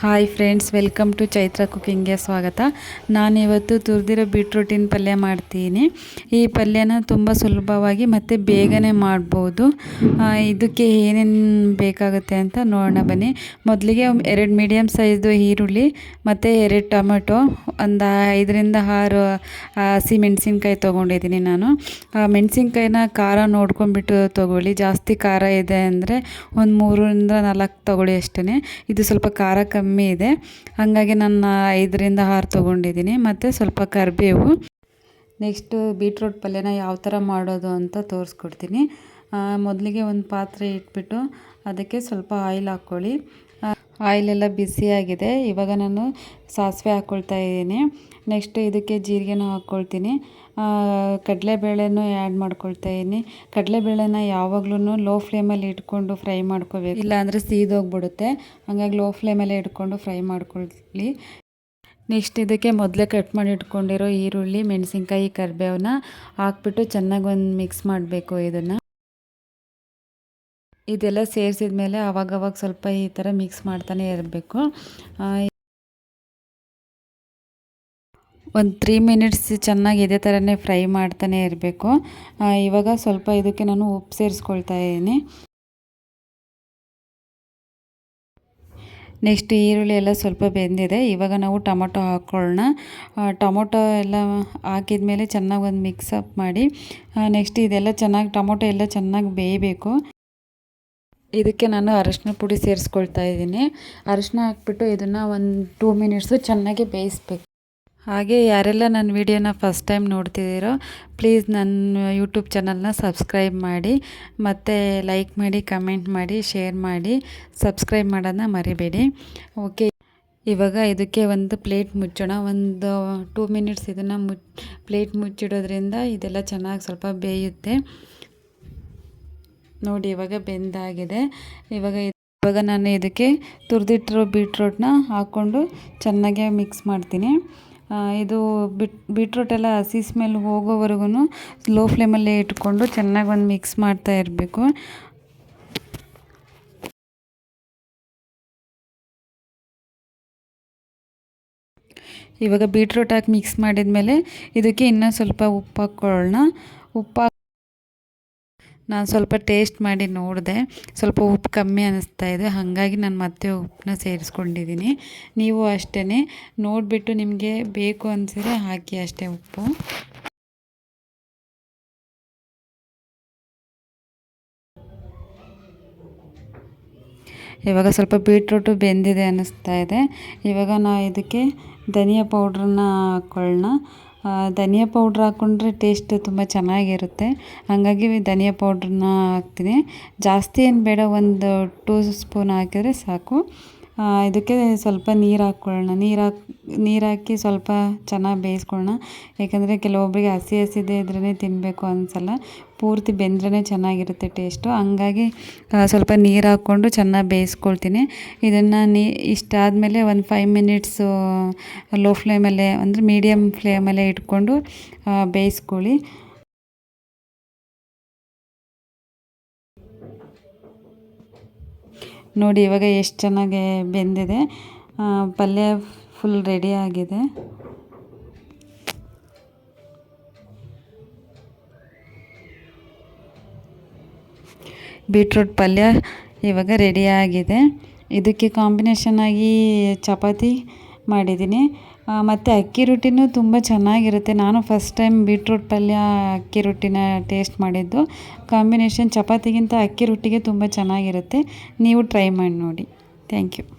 Hi friends welcome to Chaitra ಕುಕಿಂಗ್ಗೆ ಸ್ವಾಗತ. ನಾನಿವತ್ತು ತುರಿದಿರೋ ಬೀಟ್ರೂಟಿನ ಪಲ್ಯ ಮಾಡ್ತೀನಿ. ಈ ಪಲ್ಯನ ತುಂಬ ಸುಲಭವಾಗಿ ಮತ್ತು ಬೇಗನೆ ಮಾಡ್ಬೋದು. ಇದಕ್ಕೆ ಏನೇನು ಬೇಕಾಗುತ್ತೆ ಅಂತ ನೋಡೋಣ ಬನ್ನಿ. ಮೊದಲಿಗೆ ಎರಡು ಮೀಡಿಯಮ್ ಸೈಜ್ದು ಈರುಳ್ಳಿ, ಮತ್ತು ಎರಡು ಟೊಮೆಟೊ, ಒಂದು ಐದರಿಂದ ಆರು ಹಸಿ ಮೆಣಸಿನ್ಕಾಯಿ ತೊಗೊಂಡಿದ್ದೀನಿ ನಾನು. ಮೆಣಸಿನ್ಕಾಯಿನ ಖಾರ ನೋಡ್ಕೊಂಡ್ಬಿಟ್ಟು ತೊಗೊಳ್ಳಿ. ಜಾಸ್ತಿ ಖಾರ ಇದೆ ಅಂದರೆ ಒಂದು ಮೂರರಿಂದ ನಾಲ್ಕು ತೊಗೊಳ್ಳಿ ಅಷ್ಟೇ ಇದು ಸ್ವಲ್ಪ ಖಾರ ಕಮ್ಮಿ ಇದೆ. ಹಾಗಾಗಿ ನಾನು ಐದರಿಂದ ಆರು ತೊಗೊಂಡಿದ್ದೀನಿ. ಮತ್ತು ಸ್ವಲ್ಪ ಕರಿಬೇವು. ನೆಕ್ಸ್ಟು ಬೀಟ್ರೂಟ್ ಪಲ್ಯನ ಯಾವ ಥರ ಮಾಡೋದು ಅಂತ ತೋರಿಸ್ಕೊಡ್ತೀನಿ. ಮೊದಲಿಗೆ ಒಂದು ಪಾತ್ರೆ ಇಟ್ಬಿಟ್ಟು ಅದಕ್ಕೆ ಸ್ವಲ್ಪ ಆಯಿಲ್ ಹಾಕ್ಕೊಳ್ಳಿ ಆಯಿಲ್ ಎಲ್ಲ ಬಿಸಿಯಾಗಿದೆ ಇವಾಗ ನಾನು ಸಾಸಿವೆ ಹಾಕ್ಕೊಳ್ತಾ ಇದ್ದೀನಿ. ನೆಕ್ಸ್ಟ್ ಇದಕ್ಕೆ ಜೀರಿಗೆನ ಹಾಕ್ಕೊಳ್ತೀನಿ ಕಡಲೆಬೇಳೆನೂ ಆ್ಯಡ್ ಮಾಡ್ಕೊಳ್ತಾ ಇದ್ದೀನಿ. ಕಡಲೆಬೇಳೆನ ಯಾವಾಗಲೂ ಲೋ ಫ್ಲೇಮಲ್ಲಿ ಇಟ್ಕೊಂಡು ಫ್ರೈ ಮಾಡ್ಕೋಬೇಕು. ಇಲ್ಲಾಂದರೆ ಸೀದೋಗ್ಬಿಡುತ್ತೆ ಹಾಗಾಗಿ ಲೋ ಫ್ಲೇಮಲ್ಲೇ ಇಟ್ಕೊಂಡು ಫ್ರೈ ಮಾಡ್ಕೊಳ್ಳಿ. ನೆಕ್ಸ್ಟ್ ಇದಕ್ಕೆ ಮೊದಲೇ ಕಟ್ ಮಾಡಿ ಇಟ್ಕೊಂಡಿರೋ ಈರುಳ್ಳಿ, ಮೆಣಸಿನ್ಕಾಯಿ ಕರಿಬೇವನ್ನ ಹಾಕ್ಬಿಟ್ಟು ಚೆನ್ನಾಗಿ ಒಂದು ಮಿಕ್ಸ್ ಮಾಡಬೇಕು ಇದನ್ನು. ಇದೆಲ್ಲ ಸೇರಿಸಿದ ಮೇಲೆ ಅವಾಗವಾಗ ಸ್ವಲ್ಪ ಈ ಥರ ಮಿಕ್ಸ್ ಮಾಡ್ತಾನೆ ಇರಬೇಕು. ಒಂದು ತ್ರೀ ಮಿನಿಟ್ಸ್ ಚೆನ್ನಾಗಿ ಇದೇ ಥರನೇ ಫ್ರೈ ಮಾಡ್ತಾನೆ ಇರಬೇಕು. ಇವಾಗ ಸ್ವಲ್ಪ ಇದಕ್ಕೆ ನಾನು ಉಪ್ಪು ಸೇರಿಸ್ಕೊಳ್ತಾ ಇದ್ದೀನಿ. ನೆಕ್ಸ್ಟ್ ಈರುಳ್ಳಿ ಎಲ್ಲ ಸ್ವಲ್ಪ ಬೆಂದಿದೆ. ಇವಾಗ ನಾವು ಟೊಮೊಟೊ ಹಾಕ್ಕೊಳ್ಳೋಣ ಟೊಮೊಟೊ ಎಲ್ಲ ಹಾಕಿದ ಮೇಲೆ ಚೆನ್ನಾಗಿ ಒಂದು ಮಿಕ್ಸಪ್ ಮಾಡಿ. ನೆಕ್ಸ್ಟ್ ಇದೆಲ್ಲ ಚೆನ್ನಾಗಿ ಟೊಮೊಟೊ ಎಲ್ಲ ಚೆನ್ನಾಗಿ ಬೇಯಬೇಕು. ಇದಕ್ಕೆ ನಾನು ಅರಶಿನ ಪುಡಿ ಸೇರಿಸ್ಕೊಳ್ತಾ ಇದ್ದೀನಿ. ಅರಶಿನ ಹಾಕ್ಬಿಟ್ಟು ಇದನ್ನು ಒಂದು ಟೂ ಮಿನಿಟ್ಸು ಚೆನ್ನಾಗಿ ಬೇಯಿಸ್ಬೇಕು. ಹಾಗೆ ಯಾರೆಲ್ಲ ನನ್ನ ವಿಡಿಯೋನ ಫಸ್ಟ್ ಟೈಮ್ ನೋಡ್ತಿದ್ದೀರೋ ಪ್ಲೀಸ್ ನನ್ನ ಯೂಟ್ಯೂಬ್ ಚಾನಲ್ನ ಸಬ್ಸ್ಕ್ರೈಬ್ ಮಾಡಿ, ಮತ್ತು ಲೈಕ್ ಮಾಡಿ ಕಮೆಂಟ್ ಮಾಡಿ ಶೇರ್ ಮಾಡಿ ಸಬ್ಸ್ಕ್ರೈಬ್ ಮಾಡೋದನ್ನ ಮರಿಬೇಡಿ. ಓಕೆ ಇವಾಗ ಇದಕ್ಕೆ ಒಂದು ಪ್ಲೇಟ್ ಮುಚ್ಚೋಣ. ಒಂದು ಟೂ ಮಿನಿಟ್ಸ್ ಇದನ್ನು ಮುಚ್ ಪ್ಲೇಟ್ ಮುಚ್ಚಿಡೋದ್ರಿಂದ ಇದೆಲ್ಲ ಚೆನ್ನಾಗಿ ಸ್ವಲ್ಪ ಬೇಯುತ್ತೆ. ನೋಡಿ, ಇವಾಗ ಬೆಂದಾಗಿದೆ. ಇವಾಗ ಇವಾಗ ನಾನು ಇದಕ್ಕೆ ತುರಿದಿಟ್ಟಿರೋ ಬೀಟ್ರೋಟ್ನ ಹಾಕ್ಕೊಂಡು ಚೆನ್ನಾಗೆ ಮಿಕ್ಸ್ ಮಾಡ್ತೀನಿ. ಇದು ಬಿಟ್, ಬೀಟ್ರೂಟ್ ಎಲ್ಲ ಹಸಿ ಸ್ಮೆಲ್ ಹೋಗೋವರೆಗೂ ಲೋ ಫ್ಲೇಮಲ್ಲೇ ಇಟ್ಕೊಂಡು ಚೆನ್ನಾಗಿ ಒಂದು ಮಿಕ್ಸ್ ಮಾಡ್ತಾ ಇರಬೇಕು. ಇವಾಗ ಬೀಟ್ರೂಟ್ ಹಾಕಿ ಮಿಕ್ಸ್ ಮಾಡಿದ ಮೇಲೆ ಇದಕ್ಕೆ ಇನ್ನೂ ಸ್ವಲ್ಪ ಉಪ್ಪು ಹಾಕ್ಕೊಳ್ಳೋಣ. ಉಪ್ಪು ನಾನು ಸ್ವಲ್ಪ ಟೇಸ್ಟ್ ಮಾಡಿ ನೋಡಿದೆ. ಸ್ವಲ್ಪ ಉಪ್ಪು ಕಮ್ಮಿ ಅನ್ನಿಸ್ತಾ ಇದೆ. ಹಾಗಾಗಿ ನಾನು ಮತ್ತೆ ಉಪ್ಪನ್ನ ಸೇರಿಸ್ಕೊಂಡಿದ್ದೀನಿ ನೀವು ಅಷ್ಟೇ ನೋಡಿಬಿಟ್ಟು ನಿಮಗೆ ಬೇಕು ಅನಿಸಿದ್ರೆ ಹಾಕಿ ಅಷ್ಟೇ ಉಪ್ಪು. ಇವಾಗ ಸ್ವಲ್ಪ ಬೀಟ್ರೂಟು ಬೆಂದಿದೆ ಅನ್ನಿಸ್ತಾ ಇದೆ. ಇವಾಗ ನಾ ಇದಕ್ಕೆ ಧನಿಯಾ ಪೌಡ್ರನ್ನ ಹಾಕ್ಕೊಳ್ಳೋಣ ಧನಿಯಾ ಪೌಡ್ರ್ ಹಾಕ್ಕೊಂಡ್ರೆ ಟೇಸ್ಟ್ ತುಂಬ ಚೆನ್ನಾಗಿರುತ್ತೆ. ಹಾಗಾಗಿ ಧನಿಯಾ ಪೌಡ್ರನ್ನ ಹಾಕ್ತೀನಿ. ಜಾಸ್ತಿ ಏನು ಬೇಡ, ಒಂದು ಟೂ ಸ್ಪೂನ್ ಹಾಕಿದರೆ ಸಾಕು. ಇದಕ್ಕೆ ಸ್ವಲ್ಪ ನೀರು ಹಾಕ್ಕೊಳ್ಳೋಣ. ನೀರು ಹಾಕಿ ನೀರು ಹಾಕಿ ಸ್ವಲ್ಪ ಚೆನ್ನಾಗಿ ಬೇಯಿಸ್ಕೊಳ್ಳೋಣ. ಯಾಕಂದರೆ ಕೆಲವೊಬ್ಬರಿಗೆ ಹಸಿ ಹಸಿದೆ ಇದ್ರೇ ತಿನ್ನಬೇಕು ಅನ್ಸಲ್ಲ. ಪೂರ್ತಿ ಬೆಂದ್ರೇ ಚೆನ್ನಾಗಿರುತ್ತೆ ಟೇಸ್ಟು. ಹಂಗಾಗಿ ಸ್ವಲ್ಪ ನೀರು ಹಾಕ್ಕೊಂಡು ಚೆನ್ನಾಗಿ ಬೇಯಿಸ್ಕೊಳ್ತೀನಿ. ಇದನ್ನು ನೀ ಇಷ್ಟಾದಮೇಲೆ ಒಂದು ಫೈವ್ ಮಿನಿಟ್ಸು ಲೋ ಫ್ಲೇಮಲ್ಲೇ ಅಂದರೆ ಮೀಡಿಯಮ್ ಫ್ಲೇಮಲ್ಲೇ ಇಟ್ಕೊಂಡು ಬೇಯಿಸ್ಕೊಳ್ಳಿ. ನೋಡಿ, ಇವಾಗ ಎಷ್ಟು ಚೆನ್ನಾಗಿ ಬೆಂದಿದೆ. ಪಲ್ಯ ಫುಲ್ ರೆಡಿ ಆಗಿದೆ. ಬೀಟ್ರೂಟ್ ಪಲ್ಯ ಇವಾಗ ರೆಡಿಯಾಗಿದೆ ಇದಕ್ಕೆ ಕಾಂಬಿನೇಷನ್ ಆಗಿ ಚಪಾತಿ ಮಾಡಿದ್ದೀನಿ. ಮತ್ತು ಅಕ್ಕಿ ರೊಟ್ಟಿನೂ ತುಂಬ ಚೆನ್ನಾಗಿರುತ್ತೆ. ನಾನು ಫಸ್ಟ್ ಟೈಮ್ ಬೀಟ್ರೂಟ್ ಪಲ್ಯ ಅಕ್ಕಿ ರೊಟ್ಟಿನ ಟೇಸ್ಟ್ ಮಾಡಿದ್ದು. ಕಾಂಬಿನೇಷನ್ ಚಪಾತಿಗಿಂತ ಅಕ್ಕಿ ರೊಟ್ಟಿಗೆ ತುಂಬ ಚೆನ್ನಾಗಿರುತ್ತೆ. ನೀವು ಟ್ರೈ ಮಾಡಿ ನೋಡಿ. Thank you